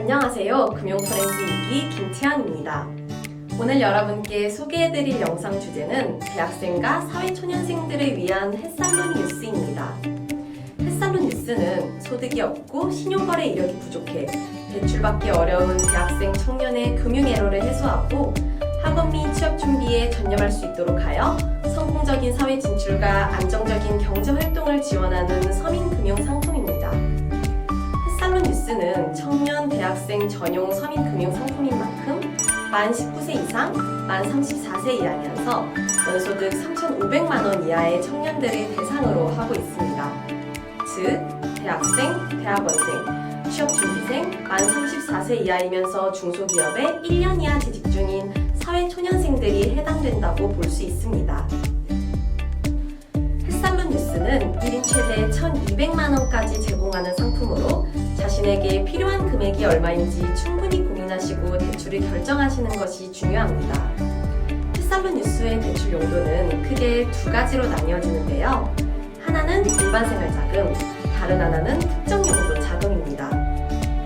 안녕하세요. 금융프렌즈 2기 김채연입니다. 오늘 여러분께 소개해드릴 영상 주제는 대학생과 사회초년생들을 위한 햇살론 뉴스입니다. 햇살론 뉴스는 소득이 없고 신용거래 이력이 부족해 대출받기 어려운 대학생 청년의 금융애로를 해소하고 학업 및 취업 준비에 전념할 수 있도록 하여 성공적인 사회 진출과 안정적인 경제 활동을 지원하는 서민금융 상품입니다. 뉴스는 청년 대학생 전용 서민금융 상품인 만큼 만 19세 이상, 만 34세 이하면서 연소득 3,500만 원 이하의 청년들을 대상으로 하고 있습니다. 즉, 대학생, 대학원생, 취업준비생, 만 34세 이하이면서 중소기업에 1년 이하 재직 중인 사회초년생들이 해당된다고 볼 수 있습니다. 햇살론 뉴스는 1인 최대 1,200만 원까지 제공하는 상품으로 자신에게 필요한 금액이 얼마인지 충분히 고민하시고 대출을 결정하시는 것이 중요합니다. 햇살론 뉴스의 대출 용도는 크게 두 가지로 나뉘어지는데요. 하나는 일반 생활 자금, 다른 하나는 특정 용도 자금입니다.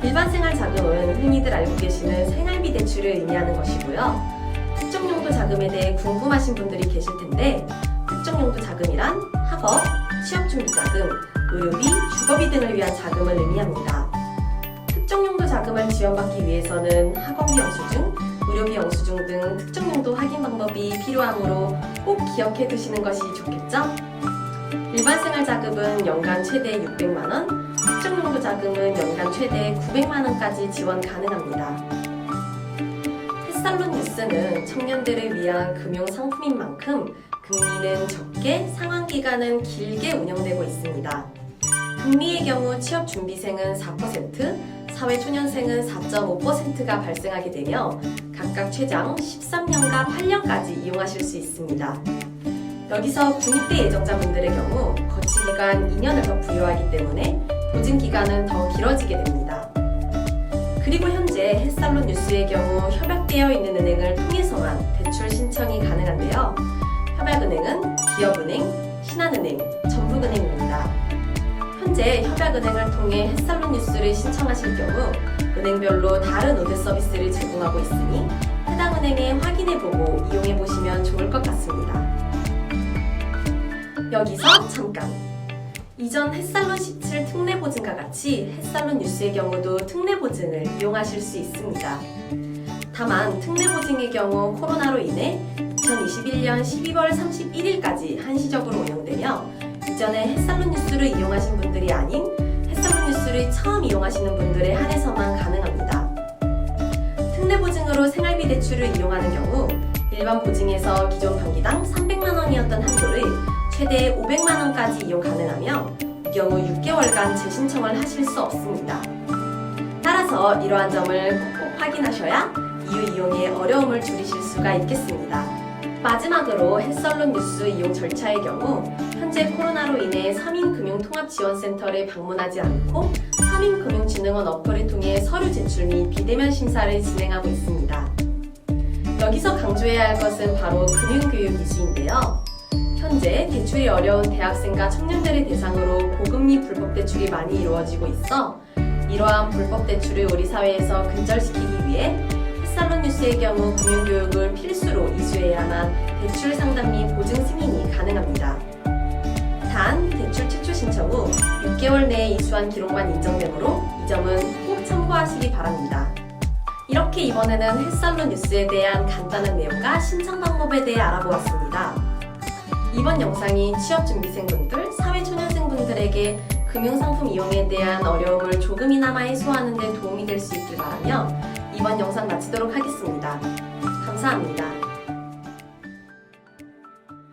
일반 생활 자금은 흔히들 알고 계시는 생활비 대출을 의미하는 것이고요. 특정 용도 자금에 대해 궁금하신 분들이 계실 텐데 특정 용도 자금이란 학업, 취업 준비 자금, 의료비, 주거비 등을 위한 자금을 의미합니다. 자금을 지원받기 위해서는 학원비 영수증, 의료비 영수증 등 특정 용도 확인 방법이 필요하므로 꼭 기억해 두시는 것이 좋겠죠? 일반 생활 자금은 연간 최대 600만 원, 특정 용도 자금은 연간 최대 900만 원까지 지원 가능합니다. 햇살론 뉴스는 청년들을 위한 금융 상품인 만큼 금리는 적게, 상환 기간은 길게 운영되고 있습니다. 금리의 경우 취업 준비생은 4%, 사회초년생은 4.5%가 발생하게 되며 각각 최장 13년과 8년까지 이용하실 수 있습니다. 여기서 군입대 예정자분들의 경우 거치 기간 2년을 더 부여하기 때문에 보증 기간은 더 길어지게 됩니다. 그리고 현재 햇살론 뉴스의 경우 협약되어 있는 은행을 통해서만 대출 신청이 가능한데요. 협약은행은 기업은행, 신한은행, 전북은행입니다. 현재 협약은행을 통해 햇살론 뉴스를 신청하실 경우 은행별로 다른 우대 서비스를 제공하고 있으니 해당 은행에 확인해보고 이용해보시면 좋을 것 같습니다. 여기서 잠깐! 이전 햇살론 17 특례 보증과 같이 햇살론 뉴스의 경우도 특례 보증을 이용하실 수 있습니다. 다만 특례 보증의 경우 코로나로 인해 2021년 12월 31일까지 한시적으로 운영되며 이전에 햇살론 뉴스를 이용하신 분들이 아닌 햇살론 뉴스를 처음 이용하시는 분들에 한해서만 가능합니다. 특례 보증으로 생활비 대출을 이용하는 경우 일반 보증에서 기존 단기당 300만 원이었던 한도를 최대 500만 원까지 이용 가능하며 이 경우 6개월간 재신청을 하실 수 없습니다. 따라서 이러한 점을 꼭꼭 확인하셔야 이후 이용에 어려움을 줄이실 수가 있겠습니다. 마지막으로 햇살론 뉴스 이용 절차의 경우 현재 코로나로 인해 서민금융통합지원센터를 방문하지 않고 서민금융진흥원 어플을 통해 서류 제출 및 비대면 심사를 진행하고 있습니다. 여기서 강조해야 할 것은 바로 금융교육 이수인데요. 현재 대출이 어려운 대학생과 청년들을 대상으로 고금리 불법 대출이 많이 이루어지고 있어 이러한 불법 대출을 우리 사회에서 근절시키기 위해 햇살론 뉴스의 경우 금융교육을 필수로 이수해야만 대출 상담 및 보증 승인이 가능합니다. 단, 대출 최초 신청 후 6개월 내에 이수한 기록만 인정되므로 이 점은 꼭 참고하시기 바랍니다. 이렇게 이번에는 햇살론 뉴스에 대한 간단한 내용과 신청 방법에 대해 알아보았습니다. 이번 영상이 취업준비생분들, 사회초년생분들에게 금융상품 이용에 대한 어려움을 조금이나마 해소하는 데 도움이 될 수 있길 바라며 이번 영상 마치도록 하겠습니다. 감사합니다.